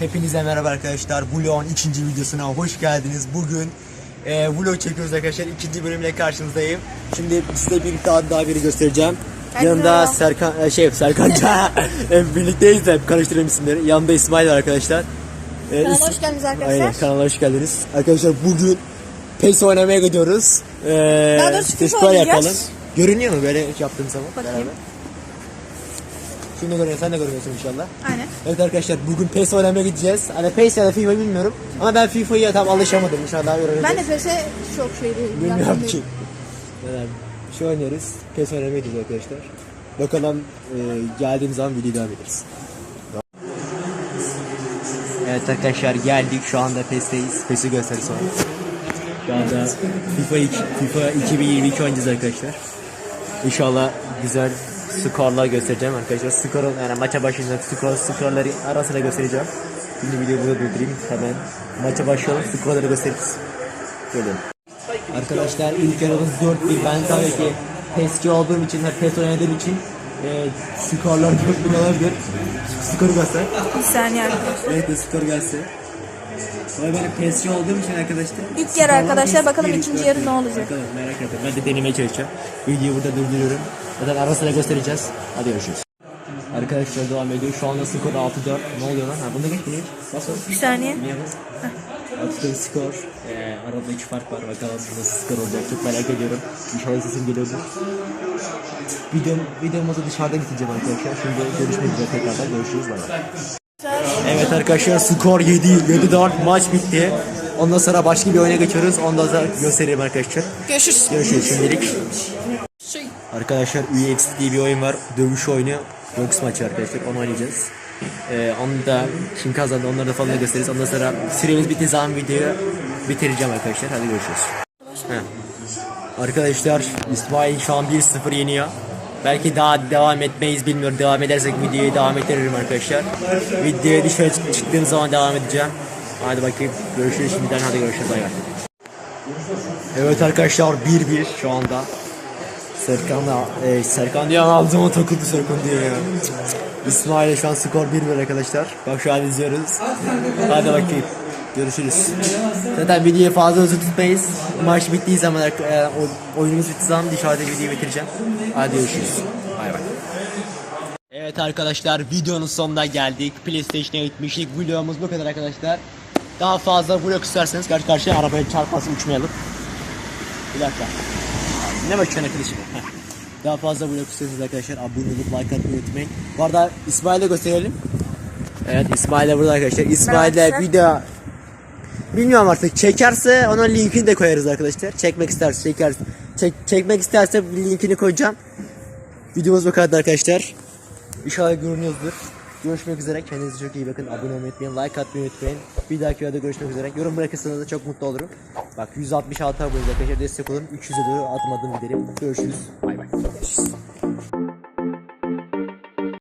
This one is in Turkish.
Hepinize merhaba arkadaşlar. Vlog'un ikinci videosuna hoş geldiniz. Bugün e, vlog çekiyoruz arkadaşlar. İkinci bölümle karşınızdayım. Şimdi size bir daha daha biri göstereceğim. Hello. Yanımda Serkan, e, şey Serkanca. e, birlikteyiz de hep karıştırıyorum isimleri. Yanımda İsmail var arkadaşlar. E, Kanala hoş geldiniz arkadaşlar. Aynen kanala hoş geldiniz. Arkadaşlar bugün PES oynamaya gidiyoruz. E, Daha doğrusu FIFA oynayacağız. yapalım. Görünüyor mu böyle yaptığım zaman? Bakayım. Beraber. Şimdi görüyor, sen de görüyorsun inşallah. Aynen. Evet arkadaşlar bugün PES oynamaya gideceğiz. Hani PES ya da FIFA bilmiyorum. Ama ben FIFA'ya tam alışamadım inşallah öğreneceğiz. Ben de PES'e çok şey değilim. Bilmiyorum ki. Yani şu oynuyoruz. PES oynamaya gidiyoruz arkadaşlar. Bakalım e, geldiğimiz zaman video devam ederiz. Evet arkadaşlar geldik şu anda PES'teyiz. PES'i göster sonra. Şu anda FIFA, 2, FIFA 2022 oynayacağız arkadaşlar. İnşallah güzel skorlar göstereceğim arkadaşlar. Skorun yani maça başında skor, skorları arasına göstereceğim. Şimdi videoyu burada durdurayım hemen. Maça başlayalım skorları gösteririz. Gelin. Arkadaşlar ilk yarımız 4-1. Ben tabii ki PES'ci olduğum için, hep PES oynadığım için e, skorlar 4-1 olabilir. Skoru göster. Bir saniye arkadaşlar. Evet skor gelsin. Ama ben PES'ci olduğum için arkadaşlar. İlk yarı arkadaşlar, bakalım ikinci yarı ne olacak? Bakalım merak ettim. Ben de denemeye çalışacağım. Videoyu burada durduruyorum. Zaten ara sıra göstereceğiz. Hadi görüşürüz. Arkadaşlar devam ediyor. Şu anda skor 6-4. Ne oluyor lan? Ha geç bunu geç. Nasıl? Bir saniye. 6-4 skor. Ee, arada 3 fark var. Bakalım nasıl skor olacak. Çok merak ediyorum. İnşallah sesim geliyordur. Videom, videomuzu dışarıda bitireceğim arkadaşlar. Şimdi görüşmek üzere tekrardan görüşürüz. Bay. Evet arkadaşlar skor 7 7-4 maç bitti. Ondan sonra başka bir oyuna geçiyoruz. Ondan sonra göstereyim arkadaşlar. Görüşürüz. Görüşürüz şimdilik. Arkadaşlar UFC diye bir oyun var. Dövüş oyunu. Boks maçı arkadaşlar. Onu oynayacağız. Ee, onu da kim kazandı onları da falan da gösteririz. Ondan sonra süremiz bittiği zaman videoyu bitireceğim arkadaşlar. Hadi görüşürüz. Heh. Arkadaşlar İsmail şu an 1-0 yeniyor. Belki daha devam etmeyiz bilmiyorum. Devam edersek videoyu devam ettiririm arkadaşlar. Videoya dışarı çık- çıktığım zaman devam edeceğim. Hadi bakayım. Görüşürüz şimdiden. Hadi görüşürüz. Bay bay. Evet arkadaşlar 1-1 şu anda. Serkan'la e, Serkan ama ağzıma takıldı Serkan diyor ya. İsmail'e şu an skor 1-1 arkadaşlar. Bak şu an izliyoruz. Hadi bakayım. Görüşürüz. Zaten videoyu fazla uzun tutmayız. Maç bittiği zaman, e, oyunumuz bittiği zaman dışarıda videoyu bitireceğim. Hadi görüşürüz. Bay bay. Evet arkadaşlar videonun sonuna geldik. PlayStation'a gitmiştik. Vlogumuz bu kadar arkadaşlar. Daha fazla vlog isterseniz karşı karşıya arabaya çarpmasın uçmayalım. Bir dakika. Ne bakıyorsun arkadaşım? Daha fazla vlog istiyorsanız arkadaşlar abone olup like atmayı unutmayın. Bu arada İsmail'e gösterelim. Evet İsmail de burada arkadaşlar. İsmail de Arkadaşlar. video bilmiyorum artık çekerse onun linkini de koyarız arkadaşlar. Çekmek isterse çekeriz. Çek, çekmek isterse linkini koyacağım. Videomuz bu kadar arkadaşlar. İnşallah görünüyoruzdur. Görüşmek üzere. Kendinize çok iyi bakın. Abone olmayı unutmayın. Like atmayı unutmayın. Bir dahaki videoda görüşmek üzere. Yorum bırakırsanız da çok mutlu olurum. Bak 166 abone arkadaşlar destek olun. 300'e doğru adım adım gidelim. Görüşürüz. Bay bay.